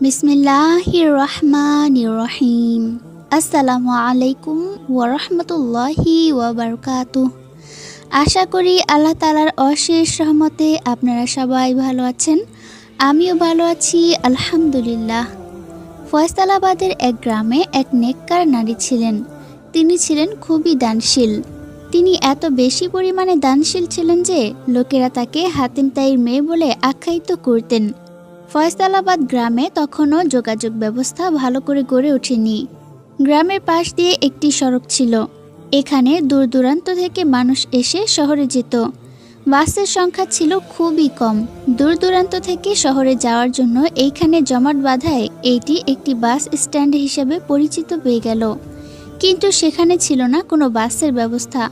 বিসমিল্লাহির রহমানির রহিম আসসালামু আলাইকুম ওরহমতুল্লাহি ওবরকাতু আশা করি আল্লাহ তালার অশেষ রহমতে আপনারা সবাই ভালো আছেন। আমিও ভালো আছি, আলহামদুলিল্লাহ। ফয়সালাবাদের এক গ্রামে এক নেককার নারী ছিলেন। তিনি ছিলেন খুবই দানশীল। তিনি এত বেশি পরিমাণে দানশীল ছিলেন যে লোকেরা তাকে হাতিম তাইর মেয়ে বলে আখ্যায়িত করতেন। ফয়সালাবাদ গ্রামে তখনও যোগাযোগ ব্যবস্থা ভালো করে গড়ে ওঠেনি। গ্রামের পাশ দিয়ে একটি সড়ক ছিল। এখানে দূর দূরান্ত থেকে মানুষ এসে শহরে যেত। বাসের সংখ্যা ছিল খুবই কম। দূর দূরান্ত থেকে শহরে যাওয়ার জন্য এইখানে জমাট বাঁধায় এইটি একটি বাস স্ট্যান্ড হিসেবে পরিচিত পেয়ে গেল। কিন্তু সেখানে ছিল না কোনো বাসের ব্যবস্থা।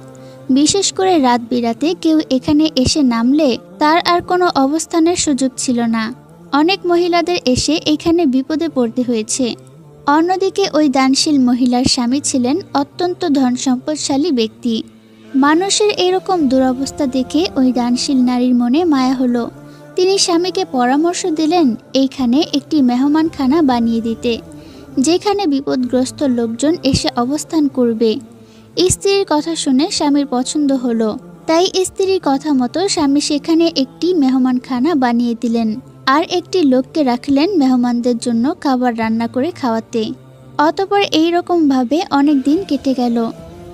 বিশেষ করে রাত বিরাতে কেউ এখানে এসে নামলে তার আর কোনো অবস্থানের সুযোগ ছিল না। অনেক মহিলাদের এসে এখানে বিপদে পড়তে হয়েছে। অন্যদিকে ওই দানশীল মহিলার স্বামী ছিলেন অত্যন্ত ধন সম্পদশালী ব্যক্তি। মানুষের এরকম দুরবস্থা দেখে ওই দানশীল নারীর মনে মায়া হলো। তিনি স্বামীকে পরামর্শ দিলেন এইখানে একটি মেহমানখানা বানিয়ে দিতে, যেখানে বিপদগ্রস্ত লোকজন এসে অবস্থান করবে। স্ত্রীর কথা শুনে স্বামীর পছন্দ হলো, তাই স্ত্রীর কথা মতো স্বামী সেখানে একটি মেহমানখানা বানিয়ে দিলেন। আর একটি লোককে রাখলেন মেহমানদের জন্য খাবার রান্না করে খাওয়াতে। অতপর এই ভাবে অনেক দিন কেটে গেল।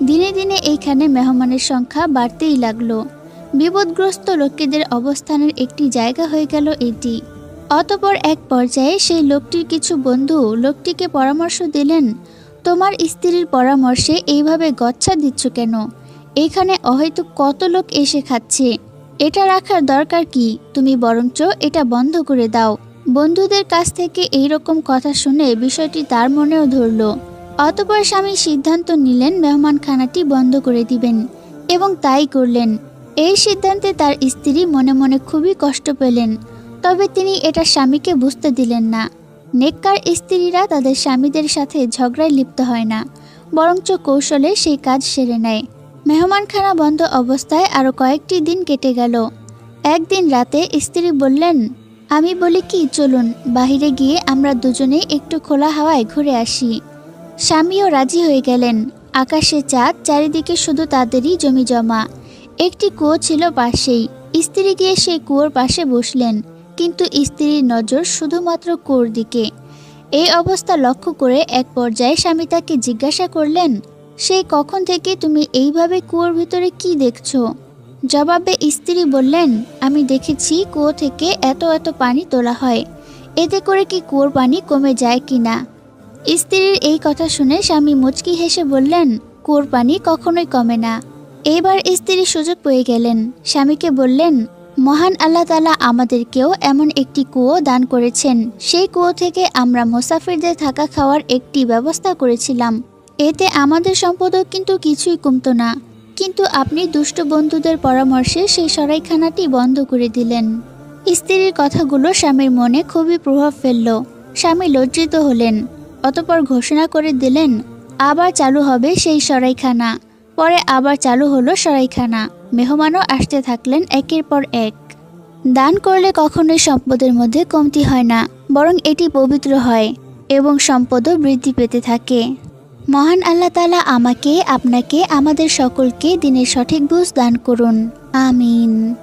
দিনে দিনে এইখানে মেহমানের সংখ্যা বাড়তেই লাগল। বিপদগ্রস্ত লোকেদের অবস্থানের একটি জায়গা হয়ে গেল এটি। অতপর এক পর্যায়ে সেই লোকটির কিছু বন্ধু লোকটিকে পরামর্শ দিলেন, তোমার স্ত্রীর পরামর্শে এইভাবে গচ্ছা দিচ্ছ কেন? এখানে অহৈতু কত লোক এসে খাচ্ছে। এটা রাখার দরকার কি? তুমি বরঞ্চ এটা বন্ধ করে দাও। বন্ধুদের কাছ থেকে এই রকম কথা শুনে বিষয়টি তার মনেও ধরল। অতপর স্বামী সিদ্ধান্ত নিলেন মেহমানখানাটি বন্ধ করে দিবেন এবং তাই করলেন। এই সিদ্ধান্তে তার স্ত্রী মনে মনে খুবই কষ্ট পেলেন, তবে তিনি এটা স্বামীকে বুঝতে দিলেন না। নেককার স্ত্রীরা তাদের স্বামীদের সাথে ঝগড়ায় লিপ্ত হয় না, বরঞ্চ কৌশলে সেই কাজ সেরে নেয়। মেহমানখানা বন্ধ অবস্থায় আরও কয়েকটি দিন কেটে গেল। একদিন রাতে স্ত্রী বললেন, আমি বলি কি, চলুন, বাহিরে গিয়ে আমরা দুজনেই একটু খোলা হাওয়ায় ঘুরে আসি। স্বামীও রাজি হয়ে গেলেন। আকাশে চাঁদ, চারিদিকে শুধু তাদেরই জমি জমা। একটি কুয়ো ছিল পাশেই। স্ত্রী গিয়ে সেই কুয়োর পাশে বসলেন, কিন্তু স্ত্রীর নজর শুধুমাত্র কুয়োর দিকে। এই অবস্থা লক্ষ্য করে এক পর্যায়ে স্বামী তাকে জিজ্ঞাসা করলেন সেই কখন থেকে তুমি এইভাবে কুয়োর ভিতরে কি দেখছ? জবাবে স্ত্রী বললেন, আমি দেখেছি কুয়ো থেকে এত এত পানি তোলা হয়। এতে করে কি কুয়োর পানি কমে যায় কি না? স্ত্রীর এই কথা শুনে স্বামী মুচকি হেসে বললেন, কুয়োর পানি কখনোই কমে না। এইবার স্ত্রী সুযোগ পেয়ে গেলেন। স্বামীকে বললেন, মহান আল্লাহ তালা আমাদেরকেও এমন একটি কুয়ো দান করেছেন। সেই কুয়ো থেকে আমরা মোসাফিরদের থাকা খাওয়ার একটি ব্যবস্থা করেছিলাম। এতে আমাদের সম্পদও কিন্তু কিছুই কমতো না। কিন্তু আপনি দুষ্ট বন্ধুদের পরামর্শে সেই সরাইখানাটি বন্ধ করে দিলেন। স্ত্রীর কথাগুলো স্বামীর মনে খুবই প্রভাব ফেলল। স্বামী লজ্জিত হলেন। অতপর ঘোষণা করে দিলেন, আবার চালু হবে সেই সরাইখানা। পরে আবার চালু হলো সরাইখানা। মেহমানও আসতে থাকলেন একের পর এক। দান করলে কখনোই সম্পদের মধ্যে কমতি হয় না, বরং এটি পবিত্র হয় এবং সম্পদও বৃদ্ধি পেতে থাকে। মহান আল্লাহ তালা আমাকে আপনাকে আমাদের সকলকে দিনের সঠিক বুঝ দান করুন। আমিন।